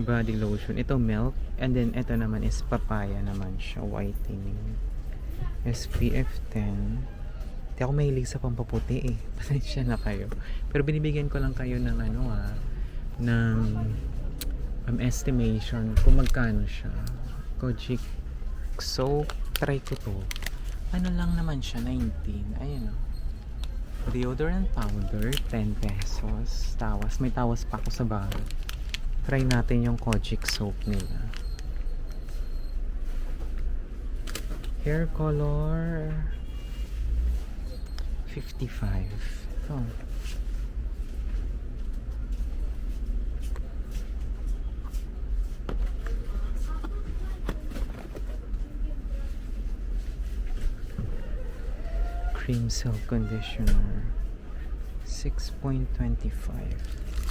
body lotion. Ito milk. And then ito naman is papaya naman siya. Whitening. SPF 10. Di ako mahilig sa pampaputi eh. Pasensya na kayo. Pero binibigyan ko lang kayo ng ano ah, ng um, estimation kung magkano siya. Kojic soap. Try ko to. Ano lang naman siya, 19. Ayun oh. Deodorant powder, 10 pesos. Tawas. May tawas pa ako sa bahay. Try natin yung Kojic soap nila. Hair color 55. Ito. Cream Silk Conditioner 6.25